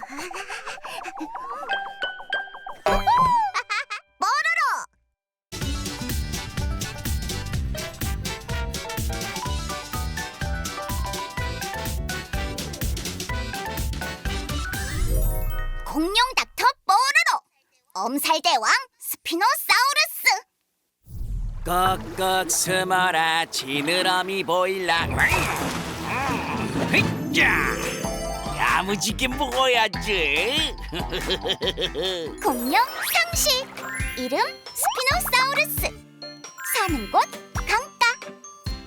뽀로로! 공룡 닥터 뽀로로! 엄살대왕 스피노사우루스! 꺽꺽 숨어라 지느러미 보일라 자 야무지게 먹어야지? 공룡 상식 이름 스피노사우루스. 사는 곳 강가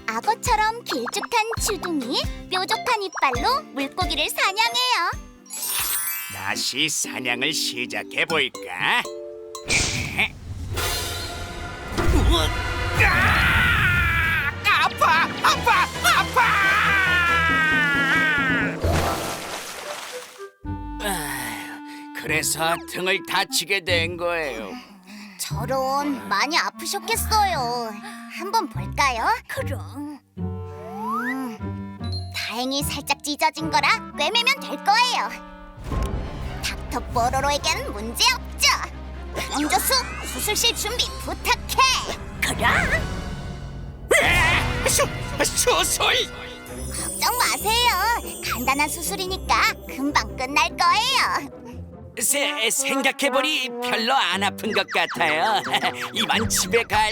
악어처럼 길쭉한 주둥이 뾰족한 이빨로 물고기를 사냥해요. 다시 사냥을 시작해 볼까? 아파! 아파! 아파 그래서 등을 다치게 된 거예요. 저런 많이 아프셨겠어요. 한번 볼까요? 그럼. 음, 다행히 살짝 찢어진 거라 꿰매면 될 거예요. 닥터 뽀로로에겐 문제 없죠. 그럼 조수 수술실 준비 부탁해. 그럼. 수, 수술! 걱정 마세요. 간단한 수술이니까 금방 끝날 거예요. 세, 생각해보니 별로 안 아픈 것 같아요. 이만 집에 갈.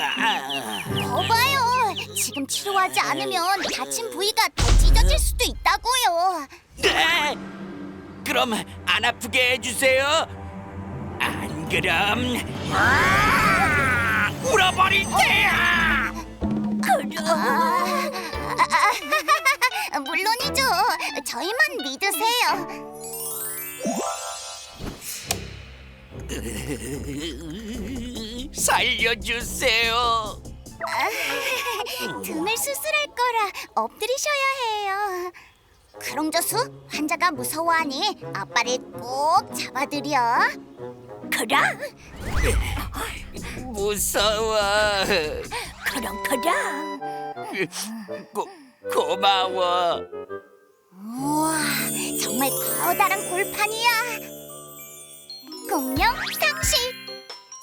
아, 거봐요. 지금 치료하지 않으면 다친 부위가 더 찢어질 수도 있다고요. 네. 그럼 안 아프게 해주세요. 안 그럼 아, 울어버릴 테야. 저희만 믿으세요. 살려주세요. 등을 수술할 거라 엎드리셔야 해요. 크롱저수 환자가 무서워하니 아빠를 꼭 잡아드려. 그럼 무서워. 그럼 그럼. 고, 고마워. 우와, 정말 커다란 골판이야. 공룡 상식.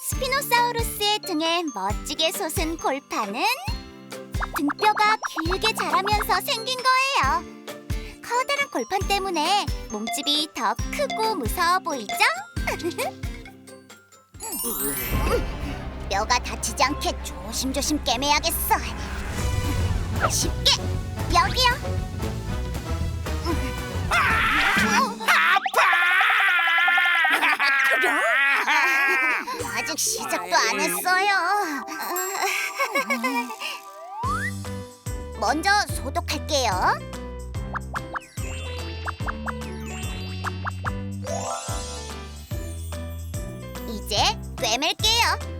스피노사우루스의 등에 멋지게 솟은 골판은 등뼈가 길게 자라면서 생긴 거예요. 커다란 골판 때문에 몸집이 더 크고 무서워 보이죠? 뼈가 다치지 않게 조심조심 꿰매야겠어. 쉽게 여기요. 아직 시작도 안 했어요. 먼저 소독할게요. 이제 꿰맬게요.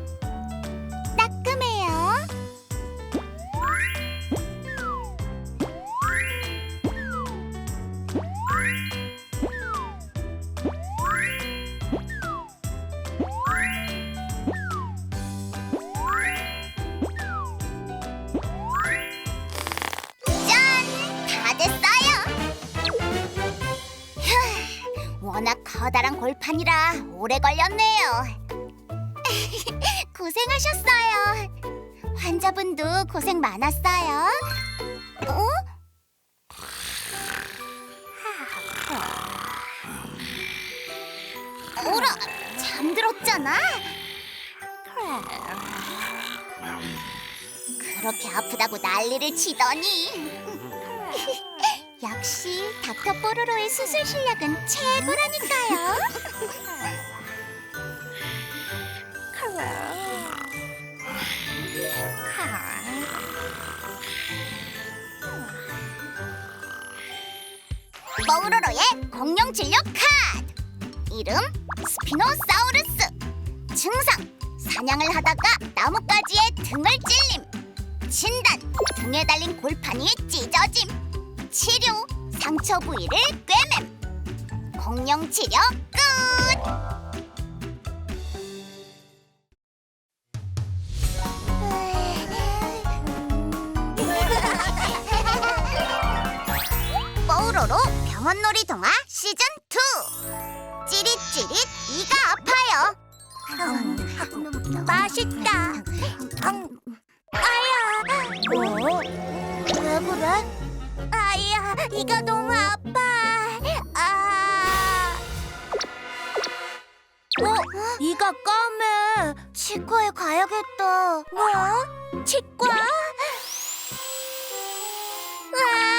워낙 커다란 골판이라 오래 걸렸네요. 고생하셨어요. 환자분도 고생 많았어요. 어? 오라, 잠들었잖아. 그렇게 아프다고 난리를 치더니 역시 닥터 뽀로로의 수술 실력은 최고라니까요. 뽀로로의 공룡 진료 카드 이름 스피노사우루스. 증상 사냥을 하다가 나뭇가지에 등을 찔림. 진단 등에 달린 골판이 찢어짐. 치료 상처 부위를 꿰맴 공룡 치료 끝. 뽀로로 뽀로로 병원 놀이 동화 시즌 2 찌릿찌릿 이가 아파요. 맛있다. 아야. 어? 왜 그래? 아야 이가 너무 아파 아 어? 이가 까매 치과에 가야겠다 뭐? 치과? 아!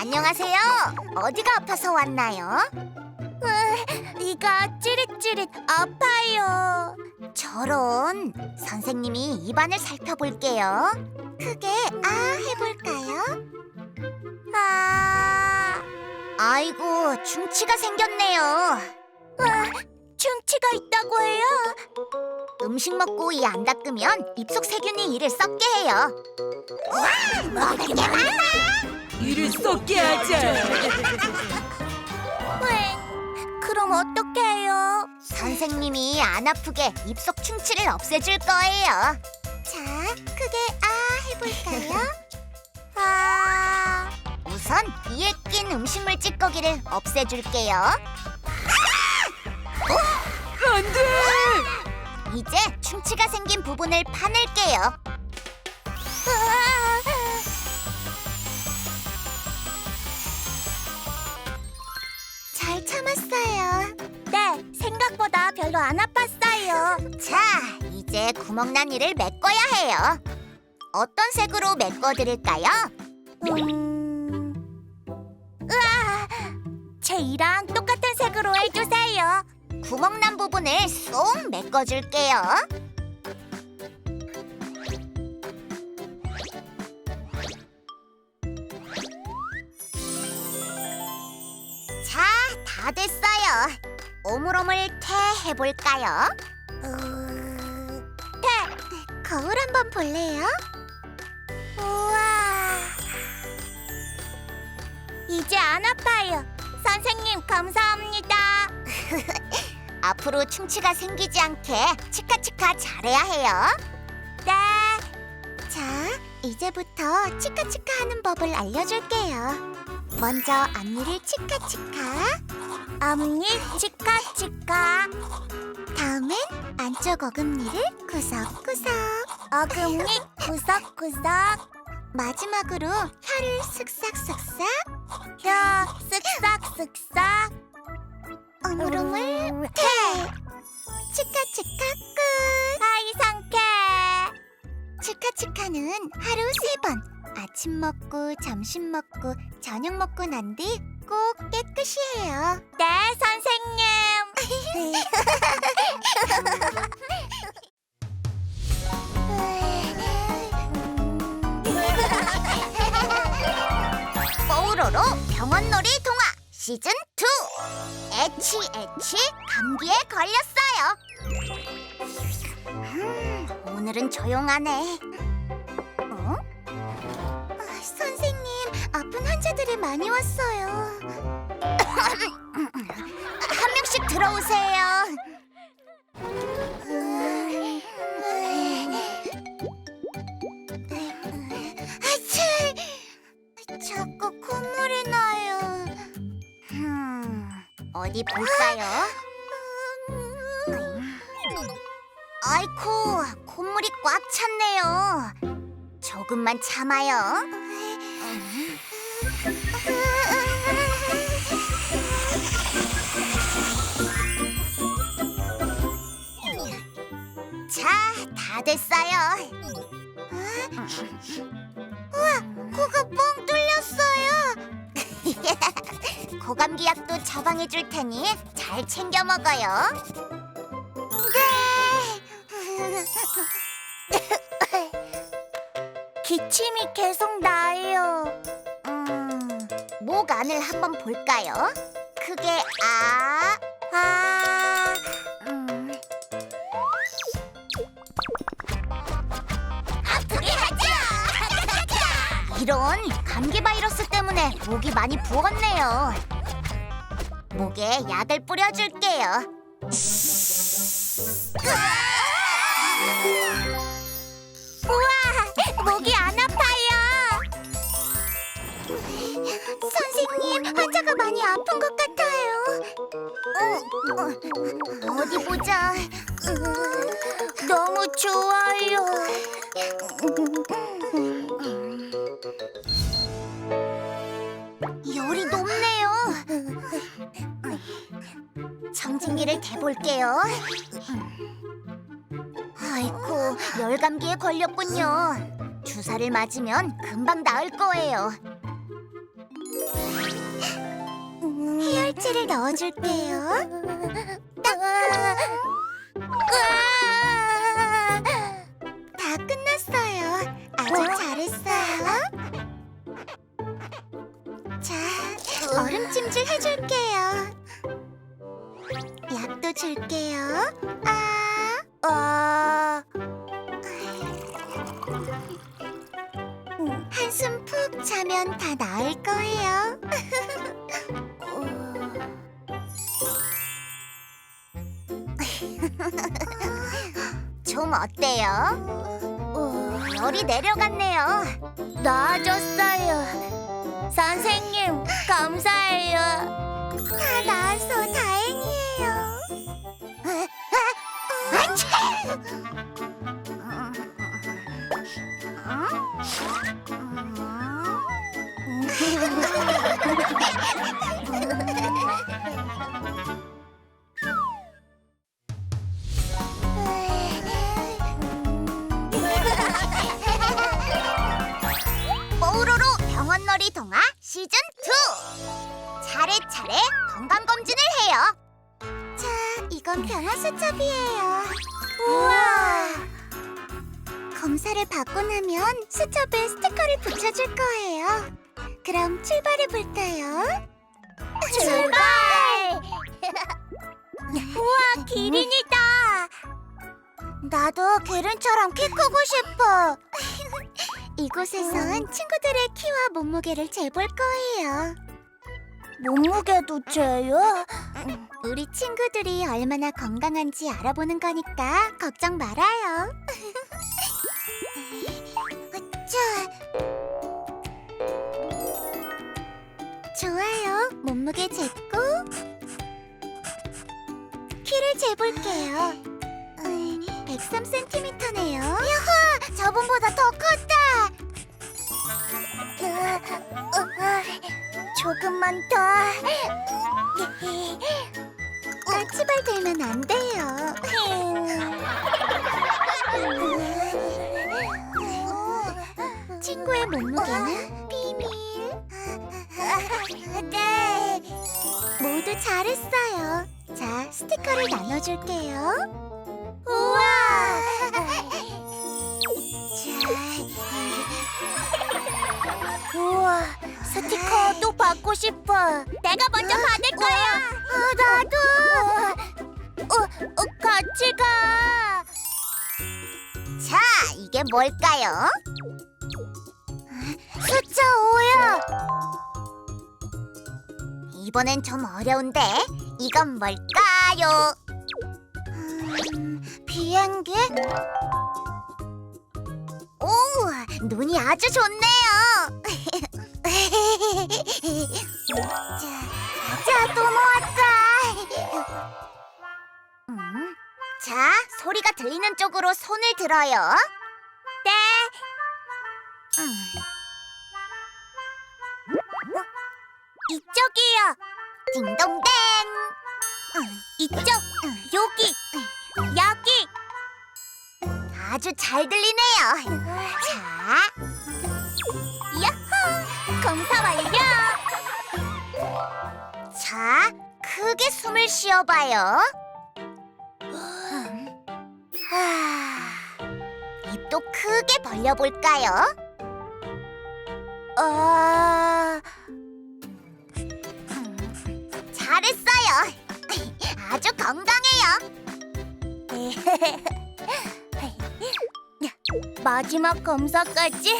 안녕하세요. 어디가 아파서 왔나요? 이가 찌릿찌릿 아파요. 저런 선생님이 입안을 살펴볼게요. 크게 아 해볼까요? 아, 아이고 충치가 생겼네요. 아, 충치가 있다고 해요? 음식 먹고 이 안 닦으면 입속 세균이 이를 썩게 해요. 와, 먹을 게 많아. 이를 썩게 하자. 그럼 어떻게 해요? 선생님이 안 아프게 입속 충치를 없애줄 거예요. 자, 크게 아 해볼까요? 아. 우선 이에 낀 음식물 찌꺼기를 없애줄게요. 안 돼! 이제 충치가 생긴 부분을 파낼게요. 잘 참았어요. 네, 생각보다 별로 안 아팠어요. 자, 이제 구멍난 이를 메꿔야 해요. 어떤 색으로 메꿔드릴까요? 음... 으아! 제 이랑 똑같은 색으로 해주세요. 구멍난 부분을 쏙 메꿔줄게요. 자, 다 됐어요. 오물오물 태 해볼까요? 태, 거울 한번 볼래요? 우와, 이제 안 아파요. 선생님 감사합니다. 앞으로 충치가 생기지 않게 치카치카 잘해야 해요. 네. 자, 이제부터 치카치카 하는 법을 알려줄게요. 먼저 앞니를 치카치카, 앞니 치카 치카. 다음엔 안쪽 어금니를 구석구석, 어금니 구석구석. 마지막으로 혀를 쓱싹쓱싹, 혀 쓱싹쓱싹. 오물오물 태 치카 치카 끝 하이 상쾌 치카 치카는 하루 세 번 아침 먹고 점심 먹고 저녁 먹고 난 뒤 꼭 깨끗이 해요 네 선생님 뽀로로 병원놀이 동화 시즌 2 에치 에치 감기에 걸렸어요. 음, 오늘은 조용하네. 어? 아, 선생님, 아픈 환자들이 많이 왔어요. 한 명씩 들어오세요. 자꾸 콧물이 나요. 음, 어디 볼까요? 아이코, 콧물이 꽉 찼네요. 조금만 참아요. 자, 다 됐어요. 우와, 코가 뻥 뚫렸어요. 고감기 약도 처방해 줄 테니 잘 챙겨 먹어요. 네. 기침이 계속 나요. 음, 목 안을 한번 볼까요? 크게 아, 아, 이런 감기 바이러스 때문에 목이 많이 부었네요. 목에 약을 뿌려줄게요. 우와, 목이 안 아파요. 선생님, 환자가 많이 아픈 것 같아요. 어, 디 보자. 음, 너무 좋아요. 열이 높네요. 청진기를 대볼게요. 아이고, 열감기에 걸렸군요. 주사를 맞으면 금방 나을 거예요. 해열제를 넣어줄게요. 다 끝났어요. 아주 잘했어요. 자, 얼음찜질 해줄게요. 약도 줄게요. 아, 어. 한숨 푹 자면 다 나을 거예요. 좀 어때요? 어, 열이 내려갔네요. 나아졌어요. 선생님, 뽀로로 병원놀이 동화 시즌 2 차례차례 건강 검진을 해요. 자, 이건 병원 수첩이에요. 우와. 검사를 받고 나면 수첩에 스티커를 붙여줄 거예요. 그럼 출발해 볼까요? 출발! 우와, 기린이다. 나도 기린처럼 키 크고 싶어. 이곳에선 친구들의 키와 몸무게를 재볼 거예요. 몸무게도 재요? 우리 친구들이 얼마나 건강한지 알아보는 거니까 걱정 말아요. 몸무게 쟀고 키를 재볼게요. 103cm네요. 야호! 저번보다 더 컸다. 조금만 더. 까치발 들면 안 돼 자, 스티커를 나눠줄게요. 우와! 자. 우와, 스티커 또 받고 싶어. 내가 먼저 받을 거야. 나도. 어, 어, 같이 가. 자, 이게 뭘까요? 숫자 5야. 이번엔 좀 어려운데 이건 뭘까요? 음, 비행기? 오, 눈이 아주 좋네요. 자, 자, 또 모았다. 음, 자, 소리가 들리는 쪽으로 손을 들어요. 네. 음. 어, 이쪽이요. 딩동댕. 음, 이쪽, 음, 여기, 음, 여기. 아주 잘 들리네요. 자, 야호! 검사 완료. 자, 크게 숨을 쉬어봐요. 하, 입도 크게 벌려볼까요? 어... 아주 건강해요. 마지막 검사까지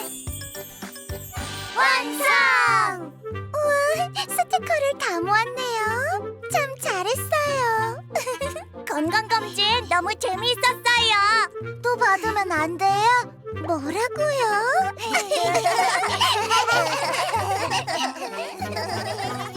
완성! 우와, 스티커를 다 모았네요. 참 잘했어요. 건강검진 너무 재미있었어요. 또 받으면 안 돼요? 뭐라고요?